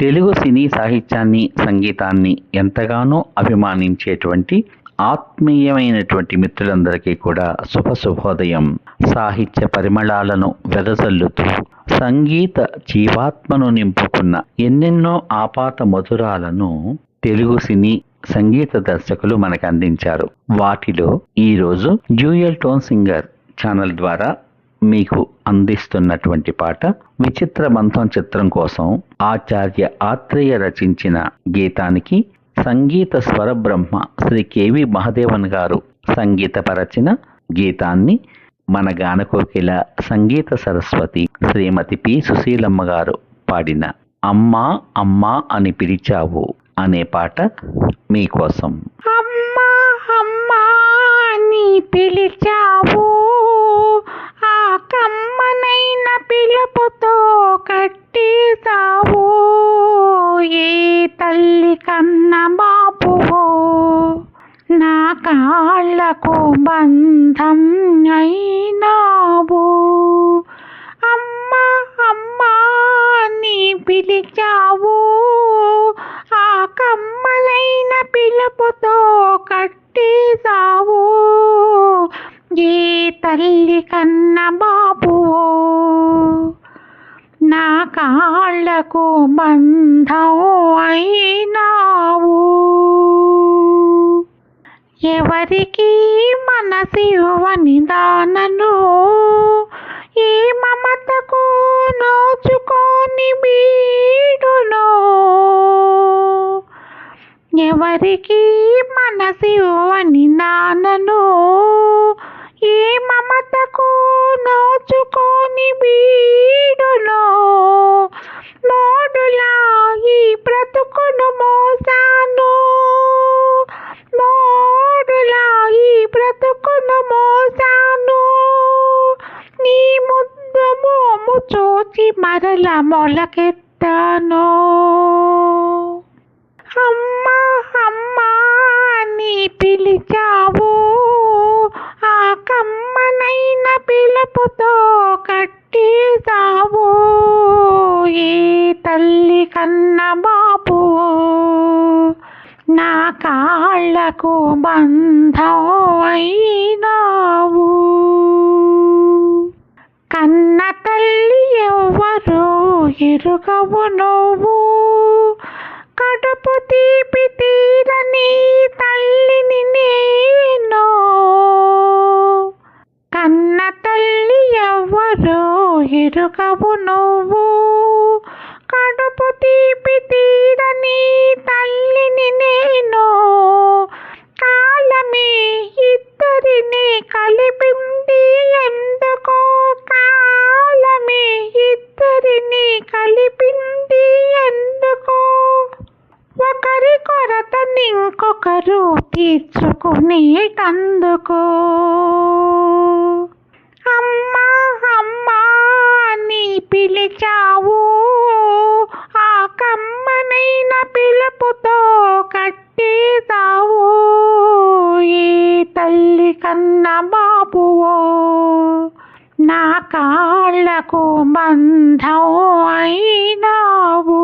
తెలుగు సినీ సాహిత్యాన్ని సంగీతాన్ని ఎంతగానో అభిమానించేటువంటి ఆత్మీయమైనటువంటి మిత్రులందరికీ కూడా శుభ శుభోదయం సాహిత్య పరిమళాలను వెదజల్లుతూ సంగీత జీవాత్మను నింపుకున్న ఎన్నెన్నో ఆపాత మధురాలను తెలుగు సినీ సంగీత దర్శకులు మనకు అందించారు. వాటిలో ఈరోజు డ్యూయల్ టోన్ సింగర్ ఛానల్ ద్వారా మీకు అందిస్తున్నటువంటి పాట విచిత్ర బంధం చిత్రం కోసం ఆచార్య ఆత్రేయ రచించిన గీతానికి సంగీత స్వర బ్రహ్మ శ్రీ కేవి మహదేవన్ గారు సంగీతపరచిన గీతాన్ని మన గానకోకిల సంగీత సరస్వతి శ్రీమతి పి. సుశీలమ్మ గారు పాడిన అమ్మా అమ్మా అని పిలిచావు అనే పాట మీకోసం. అమ్మా అమ్మా ఏ తల్లి కన్న బాపువో నా కాళ్ళకు బంధం అయినావు. అమ్మ అమ్మ నీ పిలిచావు. ఆ కమ్మలైన పిలుపుతో కట్టేశావు. ఏ తల్లి కన్న బాబువో నా కాళ్ళకు బంధం అయినావు ఎవరికి మనసివ్వని దానను ఏ మమతకు నోచుకొని బీడును ఎవరికి మనసివ్వని దానను ఏ మమతకు నోచుకొని బీడును మోము చూచి మరల మొలకెత్తాను అమ్మా అమ్మా నీ పిలిచావు ఆ కమ్మనైన పిలుపుతో కట్టేశావు ఏ తల్లి కన్న బాబు నా కాళ్ళకు బంధం అయినావు కన్న తల్లి ఎవ్వరు ఎరుగవు నువ్వు. కడుపు తీపి తీరని తల్లిని నేను. కన్న తల్లి ఎవ్వరు ఎరుగవు నువ్వు. కడుపు తీపి తీరని తల్లి ఇంకొకరు తీర్చుకునేటందుకు అమ్మా అమ్మా నీ పిలిచావు. ఆ కమ్మనైన పిలుపుతో కట్టేదావు ఏ తల్లి కన్న బాబువో నా కాళ్ళకు బంధం అయినావు.